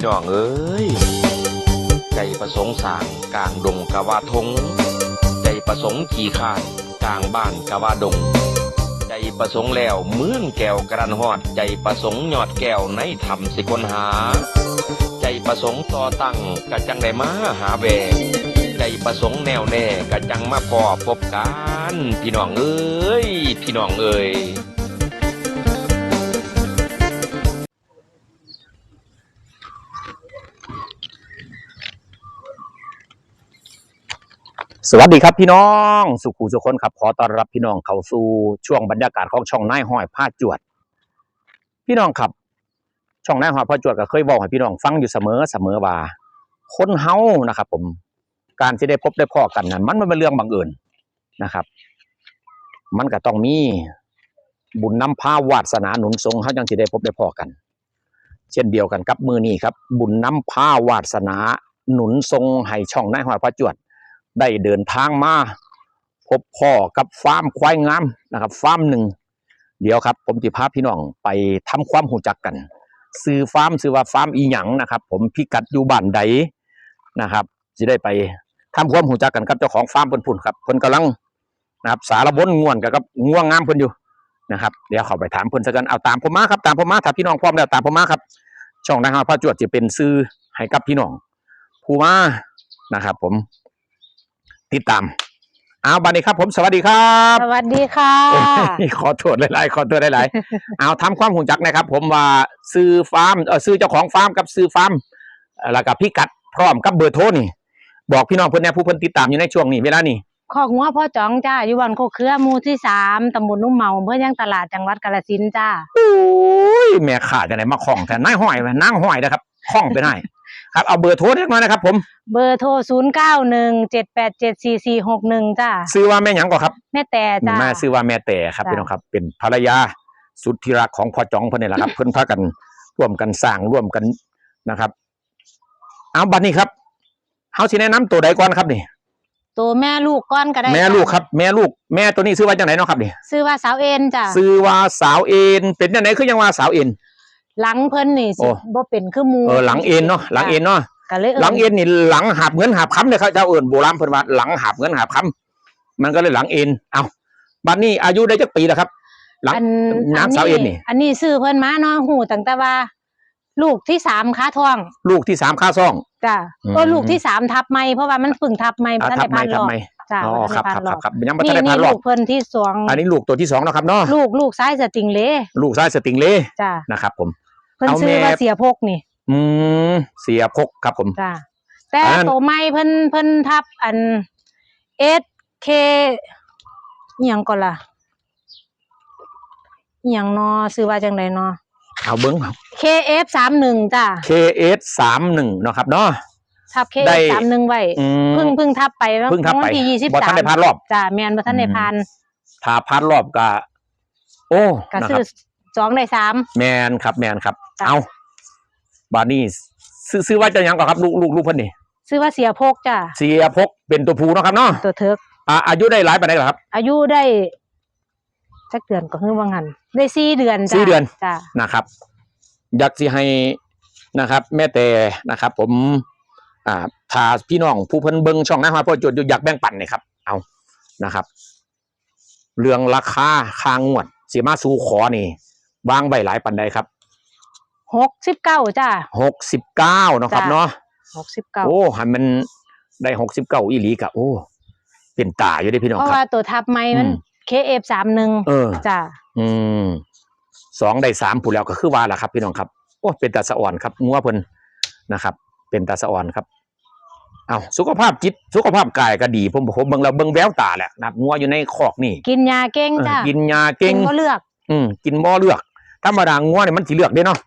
พี่น้องเอ้ยใจประสงค์สางกลางดงกะว่าทง ใจประสงค์ขี่ข้านกลางบ้านกะว่าดง ใจประสงค์แล้วเมืองแก้วกระดันหอด ใจประสงค์ยอดแก้วในธรรมสิคนหา ใจประสงค์ต่อตั้งกะจังได้มาหาแวใจประสงค์แนวแน่กะจังมาพอพบกันพี่น้องเอ้ยพี่น้องเอ้ย สวัสดีครับพี่น้อง สุขุสุคนครับขอต้อนรับพี่น้องเข้าสู่ช่วงบรรยากาศของช่องนายห้อยผ้าจวด พี่น้องครับ ช่องนายห้อยผ้าจวดก็เคยบอกให้พี่น้องฟังอยู่เสมอเสมอว่าคนเฮานะครับ ผม การที่ได้พบได้พ้อกันนั้นมันไม่เป็นเรื่องบังเอิญนะครับ มันก็ต้องมีบุญนำพาวาสนาหนุนทรงเขาจังที่ได้พบได้พ้อกัน เช่นเดียวกันกับมือนี้ครับ บุญนำพาวาสนาหนุนทรงให้ช่องนายห้อยผ้าจวด ได้เดินทางมาพบพ่อกับฟาร์มควายงามนะครับฟาร์มหนึ่งเดี๋ยวครับ ผมจะพาพี่น้องไปทำความหูจักกัน ซื้อฟาร์มซื้อว่าฟาร์มอีหยังนะครับ ผมพิกัดอยู่บ้านใดนะครับจะได้ไปทำความหูจักกันกับเจ้าของฟาร์มเพิ่นพุ่นครับเพิ่นกำลังนะครับสารบนง่วนกับง่วงงามเพิ่นอยู่นะครับเดี๋ยวเข้าไปถามเพิ่นซะกันเอาตามผมมาครับตามผมมาถ้าพี่น้องพร้อมแล้วตามผมมาครับ ช่องนะครับพระจวดจะเป็นซื้อให้กับพี่น้องผู้มานะครับ ผม ติดตามเอาบัดนี้ครับ ผมสวัสดีครับสวัสดีค่ะโอ้ยขอโทษหลายๆขอโทษหลายๆเอาทำความหูจักนะครับ ผมว่าซื้อฟาร์มเออซื้อเจ้าของฟาร์มกับซื้อฟาร์มเอ่อแล้วก็พิกัดพร้อมกับเบอร์โทรนี่ บอกพี่น้องเพื่อนแน่ผู้เพิ่นติดตามอยู่ในช่วงนี้เวลานี้ขอกหัวพ่อจ๋องจ้าอยู่วันโคกเครือหมู่ที่สามตำบลนุ่มเมาอำเพื่อย่างตลาดจังหวัดกาฬสินธุ์จ้าโอ้ยแม่ขาจะไหนมาคล้องแต่นายห้อยนางห้อยนะครับคล้องไปได้ ครับเอาเบอร์โทรเล็กน้อยนะครับ ผมเบอร์โทรศูนย์เก้าหนึ่งเจ็ดแปดเจ็ดสี่สี่หกหนึ่งจ้าซื้อว่าแม่หยังก่อนครับแม่แต่จ้า แม่ซื้อว่าแม่แต่ครับจ้ะ พี่น้องครับ เป็นภรรยาสุดที่รักของพ่อจองเพิ่นนี่แหละครับ เพิ่นพากันร่วมกันสร้างร่วมกันนะครับ เอาบัดนี้ครับเฮาสิแนะนำตัวใดก่อนครับนี่ ตัวแม่ลูกก้อนก็ได้แม่จ้ะลูกครับแม่ลูกแม่ตัวนี้ซื้อว่าจังไหนเนาะครับนี่ซื้อว่าสาวเอ็นจ้าซื้อว่าสาวเอ็นเป็นจังไหนคือยังว่าสาวเอ็น หลังเพิ่นนี่สิโอ้ บ่เป็นคือหมูเออหลังเอ็นเนาะหลังเอ็นเนาะก็เลยหลังเอ็นนี่หลังหาบเงินหาบค้ำเลยครับเจ้าเอิญโบราณเพิ่นว่าหลังหาบเงินหาบค้ำมันก็เลยหลังเอ็นเอาบัดนี้อายุได้จักปีแล้วครับ หลังอันน้ำสาวเอ็นนี่ อันนี้ซื้อเพิ่นมาเนาะหูตั้งแต่ว่า ลูกที่สามค้าท้องลูกที่สามค่าซ่อง จ้าอืม ก็ลูกที่สามทับไม่เพราะว่ามันฝึ่งทับไม่อ่าทันทัได้บไม่พันหทัรบอกไม่ จ้าอ๋อครับทัครับนได้คพัรับนหรอกครับยังไม่ทันี่นได้นี่พันรอลูบกเพิ่นที่สองอันนี้ลูกตัวที่สองแล้วครับเนาะลูกลูกซ้ายสติงเล่ลูกซ้ายสติงเล่จ้านะครับผมเพิ่นเอาซื้อแม่ว่าเสียพกนี่ อืมเสียพกครับผมจ้าแต่อันนั้นโตไม่เพิ่นเพิ่นทับอันเอสเคอหยังก่อนล่ะอหยังนอซื้อว่าจังไดนอเอาเบิ้งครับ KF สามหนึ่งจ้า KS สามหนึ่งเนาะครับเนาะ ทับได้ KF สามหนึ่งไว้อืม เพิ่งเพิ่งทับไปเมื่อเพิ่งทับไปวันที่ยี่สิบบ่ทัสานมได้พันรอบ จ้าแมนบ่ทันได้อืมพันถ้าพันรอบก็โอ้ก็นะคซื้รัอบสองได้สาม แมนครับ แมนครับ จ้ะ เอาบาดนี้ซื้อซื้อว่าจะหยังก่อนครับลูกลูกลูกเพิ่นนี่ซื้อว่าเสียพกจ้าเสียพกเป็นตัวผู้เนาะครับเนาะตัวเทิกอ่าอายุได้หลายปานใดเหรอครับ อายุได้สักเดือนก็คือว่างันได้สี่เดือนจ้าสี่เดือน จ้านะครับ อยากสิให้นะครับ แม่แต่นะครับ ผม อ่าถ้าพี่น้องผู้เพิ่นเบิ่งช่องนะฮะพ่อจดอยู่อยากแบ่งปันนี่ครับ เอานะครับ เรื่องราคาคางวดสิมาสู่ขอนี่วางไว้หลายปันใดครับหกสิบเก้าจ้าหกสิบเก้าเนาะครับจ้ะเนาะหกสิบเก้าโอ้หันมันได้หกสิบเก้าอีหลีกะโอ้เป็นตาอยู่เด้พี่น้องเพราะครัว่าบตัวทับไม้มันอืม KF สามหนึ่งเออจ้าอืมสองได้สามผู้แล้วก็คือว่าล่ะครับ พี่น้องครับโอ้เป็นตาสะอ่อนครับงัวเพิ่นนะครับ เป็นตาสะอ่อนครับ เอาสุขภาพจิตสุขภาพกายก็ดีผมผมเบิ่งแล้วเบิ่งแววตาแหละนะครับงัวอยู่ในคอกนี่ กินยาเก่งเออจ้ากินยาเก่งก็เลือก อืมกินบ่เลือกธรรมดางัวเนี่ยมันสิเลือกเด้เนาะ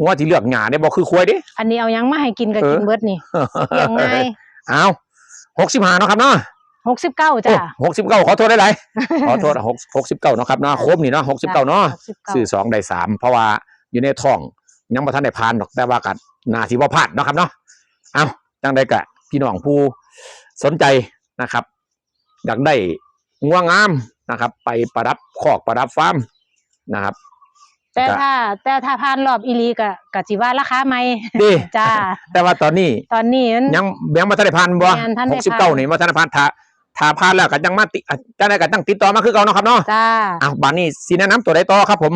งัวสิเลือกหญ้าได้บ่คือควายเด้อันนี้เอายังมาให้กินก็เออกินเบิดนี่เลี้ยงง่ายเอาหกสิบห้าเนาะครับเนาะหกสิบเก้าจ้าหกสิบเก้าขอโทษได้ไรขอโทษหกหกสิบเก้าเนาะครับเนาะครบนี่เนาะหกสิบเก้าเนาะหกสิบเก้าซื้อสองได้สามเพราะว่าอยู่ในท้องยังบ่ทันได้พานดอกแต่ว่ากันนาสิบ่พลาดเนาะครับเนาะเอาจังได้กะ พี่น้องผู้สนใจนะครับอยากได้ง่วงงามนะครับ ไปประดับคอกประดับฟาร์มนะครับ แต่จ้ะถ้า แต่ถ้าผ่านรอบอีหลีก็ก็สิว่าราคาใหม่ดีจ้า แต่ว่าตอนนี้ ตอนนี้มันยังยังมาทันได้พันบ่ยังทันหได้กสิบพัเก้านนี่มาทันได้พันถ้าถ้าพันแล้วก็ยังมาติอะจังได้ก็ตั้งติดต่อมาคือเก่าเนาะครับเนาะจ้าอ้าวบานนี้สิแนะนำตัวใดต่อครับ ผม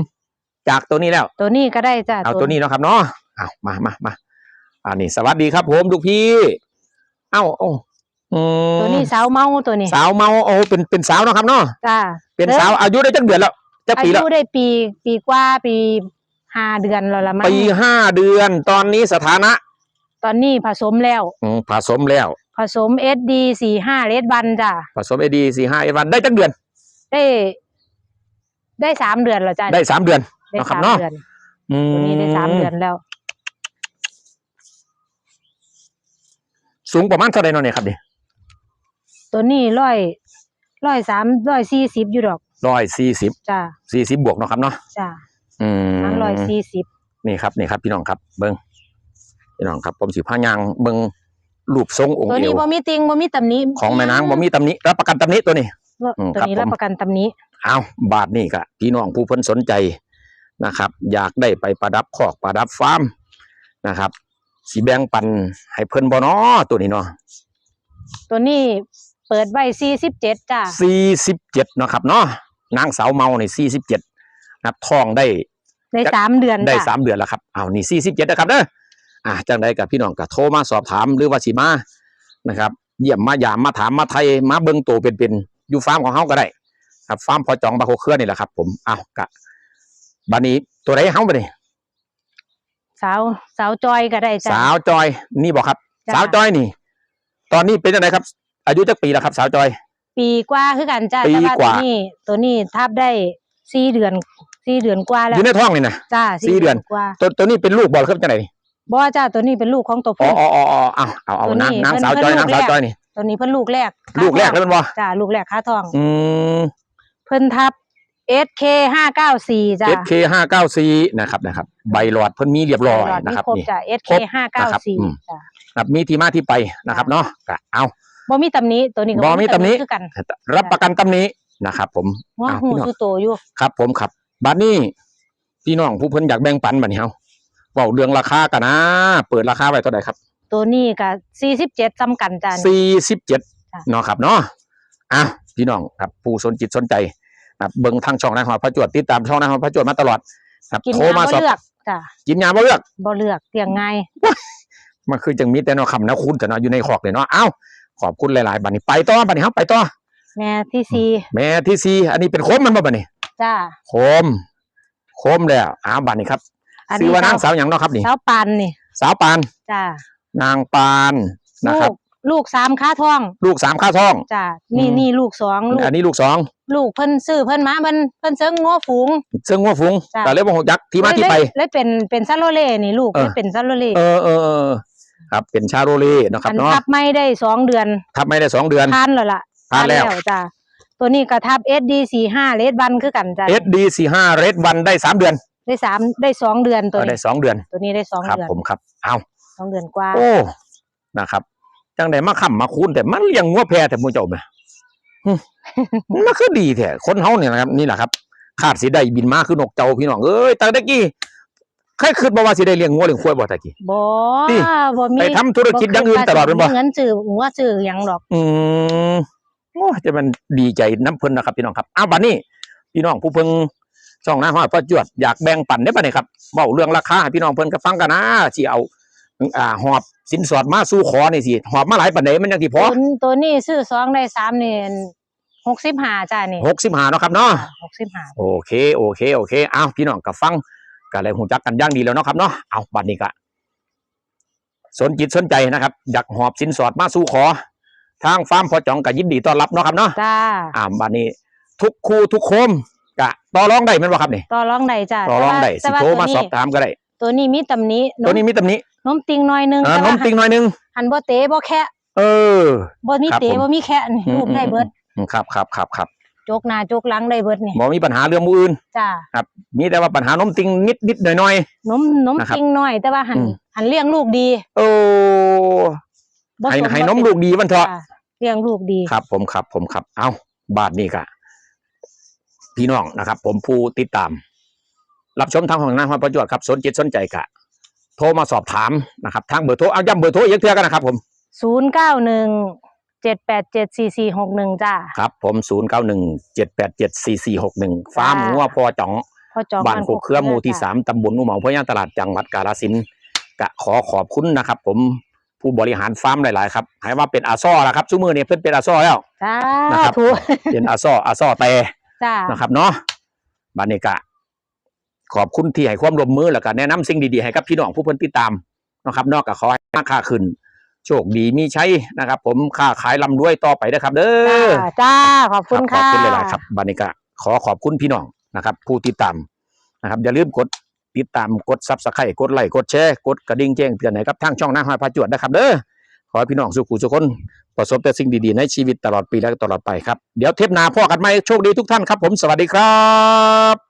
จากตัวนี้แล้ว ตัวนี้ก็ได้จ้าเอาตัวนี้เนาะครับเนาะเอามามามาอันนี้สวัสดีครับผมลูกพี่ เอ้าโอ้อืมตัวนี้สาวเมาตัวนี้ สาวเมาโอ้เป็นเป็นสาวเนาะครับเนาะจ้าเป็นสาวอายุได้จักเดือนแล้วจักอาปีแล้วยุได้ปีปีกว่าปีห้าเดือนแล้วละมั้งปีห้าเดือน ตอนนี้สถานะ ตอนนี้ผสมแล้วอืมผสมแล้ว ผสม SD สี่ห้าเลดบันจ้ะผสมเอดีสี่ห้าเอวันได้จักเดือน ได้ได้สามเดือนแล้วจ้ะได้สามเดือนได้เนาะครับสามเนาะเดือนอืมตัวนี้ได้สามเดือนแล้ว สูงประมาณเท่าไหร่เนาะเนี่ยครับเนี่ยตัวนี้ร้อยร้อยสามร้อยสี่สิบอยู่ดอกร้อยสี่สิบจ้ะสี่สิบบวกเนาะครับเนาะจ้ะอืมทั้งร้อยสี่สิบนี่ครับนี่ครับพี่น้องครับเบิ้งพี่น้องครับผมสิพายางเบิ้งรูปทรงองค์ตัวเอนี้วบ่มีติงบ่มีตำหนี้ของแม่นางบ่มีตำหนิรับประกันตำหนิตัวนี้อืมตัวนี้ครับรับผมประกันตำหนี้เอาบาทนี่ก็พี่น้องผู้เพิ่นสนใจนะครับ อยากได้ไปประดับคอกประดับฟาร์มนะครับ สีแบ่งปันให้เพิ่นบ่น้อตัวนี้เนาะตัวนี้เปิดไว้สี่สิบเจ็ดจ้ะสี่สิบเจ็ดนาะครับเนาะนางสาวเมาในสี่สิบเจ็ดนับทองได้ได้สามเดือนได้จ้ะสามเดือนแล้วครับเอานี่สี่สิบเจ็ดนะครับเด้ออ่าจังใดกับพี่น้องก็โทรมาสอบถามหรือว่าสิมานะครับ เยี่ยมมายามมาถามมาไทยมาเบิ่งตัวเป็นๆอยู่ฟาร์มของเฮาก็ได้ ครับฟาร์มพอจองบาโคเครือนี่แหละครับ ผมอ้าวกะบัดนี้ตัวไหนเฮาบัดนี้ สาวสาวจอยก็ได้จ้ะ สาวจอยนี่บอกครับ จ้ะ สาวจอยนี่ ตอนนี้เป็นยังไงครับ อายุจักปีแล้วครับ สาวจอย ปีกว่าคือกันจ้ะปีแต่ว่ากตัวว่า นี้ตัวนี้ทับได้สี่เดือนสี่เดือนกว่าอแล้วยู่ในท้องนี่นะ จ้าสี่เดือน กว่าตัวตัวนี้เป็นลูกบอลครับจังไหนนี่บ่จ้าตัวนี้เป็นลูกของตัวอ๋อผู้ อ๋ออ๋ออ๋อเอาเอาเอาตัวนี้นางนางเพิ่นสาวจอยเพิ่นนางสาวลูกแรกจอยนี่ ตัวนี้เพิ่นลูกแรกลูกแรกค่าแล้วท้องเป็นบ่จ้าลูกแรกค่าทอง อืมเพิ่นทับ SK ห้าเก้าสี่จ้า SK ห้าเก้าสี่นะครับนะครับ ใบหลอดเพิ่นมีเรียบร้อยนะครับครบนี่จ้า SK ครบห้าเก้านะครับสี่อืมจ้าครับมีที่มาที่ไปนะครับเนาะก็เอาบ่มีตำหนี้ตัวนี้ก็บ่มีตำหนิคือกันรับประกันตำหนี้นะครับผมว่าเอาหูพี่น้องสุโตอยู่ครับ ผมครับบัดนี้พี่น้องผู้เพิ่นอยากแบ่งปันบัดนี้เฮาเว้าเรื่องราคากันนะ เปิดราคาไว้เท่าไหร่ครับ ตัวนี้ก็สี่สิบเจ็ดซ้ำกันจ้า47จ้ะเนาะครับเนาะอะพี่น้องครับผู้สนจิตสนใจ ครับเบิ่งทางช่องนายหอดพระจวดติดตามช่องนายหอดพระจวดมาตลอดครับกินโทรยามาบ่สอบเลือกจ้ากินยาบ่เลือกบ่เลือกเลี้ยงง่ายมันคือจังมีแต่เนาะคำนะคุณแต่เนาะอยู่ในขอกเลยเนาะเอ้าขอบคุณหลายๆบัดนี้ไปต่อบัดนี้เฮาไปต่อแม่ที่สี่แม่ที่ซีอันนี้เป็นโคมมันบ่บัดนี้จ้าโคมโคมแล้วอ้าวบัดนี้ครับอันชื่นี้อว่านางสาวหยังเนาะครับนี่สาวปันนี่สาวปานจ้านางปานนะครับ ลูก ลูกสามค้าท้องลูกสามข้าท้อง จ้านี่อืม นี่ลูกสองลูกอันนี้ลูกสองลูกเพิ่นซื้อเพิ่นมาเพิ่นเพิ่นเซิงงัวฝูง ซึ่งว่าฟุงจ้ะ แต่เรียกว่าหกยักษ์ที่มาที่ไป เลยเลยเป็นเป็นซาโลเล่นี่ลูกเออ เลยเป็นซาโลเล่เออเออเออครับเป็นชาโรเล่นะครับอันเนาะทับไม่ได้สองเดือนทับไม่ได้สองเดือน ทานแล้วล่ะทานแล้ว จ้าตัวนี้ก็ทับ SD สี่ห้าเลดบันคือกันจ้า SD สี่ห้าเรดวันได้สามเดือนได้สามได้สองเดือนตัวเออได้นี้สองเดือนตัวนี้ได้สองครับ เดือนผมครับเอาสองเดือนกว่า โอ้นะครับ จังไดมาค้ำมาคูนแต่มันเลี้ยงงัวแพรแต่มูเจ้าแม่หึมันคือดีแท้คนเฮาเนี่ยนะครับ นี่แหละครับคาดสิได้บินมาคือนกเจ้าพี่น้องเอ้ยแต่ตะกี้ใครคิดบ่ว่าสิได้เลี้ยงงัวเลี้ยงควายบ่ตะกี้บ่นี่บ่มีไปทำธุรกิจอย่างอื่นตลอดเป็นบ่เงินซื้อหัวซื้อหยังดอก อืมโอ้จะมันดีใจน้ำเพิ่นนะครับ พี่น้องครับอ้าวบัดนี้ พี่น้องผู้เพิ่งช่องหน้าห้อยประจวดอยากแบ่งปันได้ปะเนี่ยครับเว้าเรื่องราคาให้พี่น้องเพิ่นก็ฟังกันนะสิเอา อ่าหอบสินสอดมาสู่ขอนี่สิหอบมาหลายปันใดมันยังสิพอตัวตัวนี้ซื้อสองได้สามนี่หกสิบห้าจ้านี่หกสิบห้าเนาะครับเนาะหกสิบห้าโอเคโอเคโอเคอ้าวพี่น้องก็ฟังก็เลยหูจักกันอย่างดีแล้วเนาะครับเนาะเอาบัดนี้ก็สนจิตสนใจนะครับ อยากหอบสินสอดมาสู่ขอ ทางฟาร์มพอจ่องก็ยินดีต้อนรับเนาะครับเนาะจ้าอ่าบัดนี้ ทุกคู่ทุกโคมกะต่อรองได้แม่นบ่ครับนี่ต่อรองได้จ้าต่อรองได้สิแต่ว่าโทรมาตัวสนี้อบถามก็ได้ตัวนี้มีตำหนี้ตัวนี้มีตำหนิ นมติงหน่อยหนึงอ่าแต่นว่ามติงหน่อยหนึงหันบ่เตะบ่แคะเออบ่มีครับเตะผมบ่มีแคะนี่อืมรูปได้เบิดอืมครับครับครับครับจกหน้าจกหลังได้เบิดนี่บ่มีปัญหาเรื่องมืออื่นจ้ามีแต่ว่าปัญหานมติงนิดนิดหน่อยหน่อยนมนมนะครับติงน้อย แต่ว่าหันอืมหันเลี้ยงลูกดีๆโอ้บ่ให้สให้บ่นมติลูกดีมันเถอะจ้เลี้ยงลูกดีครับ ผมครับ ผมครับ เอาบาทนี่กะพี่น้องนะครับ ผมผู้ติดตาม รับชมทางของนายห้อยประจวดครับ สนจิตสนใจกะ โทรมาสอบถามนะครับทางเบอร์โทรเอาย้ำเบอร์โทรอีกเทื่อกันนะครับผมศูนย์เก้าหนึ่งเจ็ดแปดเจ็ดสี่สี่หกหนึ่งจ้า ครับผม 0 9 1 7 8 7 4 4 6 1ฟาร์มจ้างัวพอจ่องพ่อจองบ้านโคกเครือหมู่ที่จ้ะสามตำบลหนูเหมาพะย่างตลาดจังหวัดกาฬสินธุ์กะขอขอบคุณนะครับ ผมผู้บริหารฟาร์มหลาย ๆ ครับให้ว่าเป็นอาซ่อแล้วครับชั่วมือนี้เพิ่นเป็นอาซ่อแล้ว จ้านะครับ ถูกเป็นอาซ่ออาซ่อแต่จ้า นะครับเนาะบานิกะ ขอบคุณที่ให้ความร่วมมือแล้วก็แนะนำสิ่งดีๆให้กับพี่น้องผู้เพิ่นติดตามนะครับ นอกจากขอให้ราคาขึ้น โชคดีมีใช้นะครับ ผมค้าขายลำรวยต่อไปนะครับ เด้อจ้าจ้าขอบคุณขอค่ะบคุณหลายๆครับบานิกะขอขอบคุณพี่น้องนะครับ ผู้ติดตามนะครับอย่าลืมกดติดตามกดซับสไครต์กดไลค์กดแชร์กดกระดิ่งแจ้งเตือนให้กับทางช่องหน้าห้อยพาจวดนะครับเด้อขอให้พี่น้องสุขุสุขคนประสบแต่สิ่งดีๆ ในชีวิตตลอดปีและตลอดไปครับ เดี๋ยวเทปหน้าพ่อกันไหมโชคดีทุกท่านครับผมสวัสดีครับ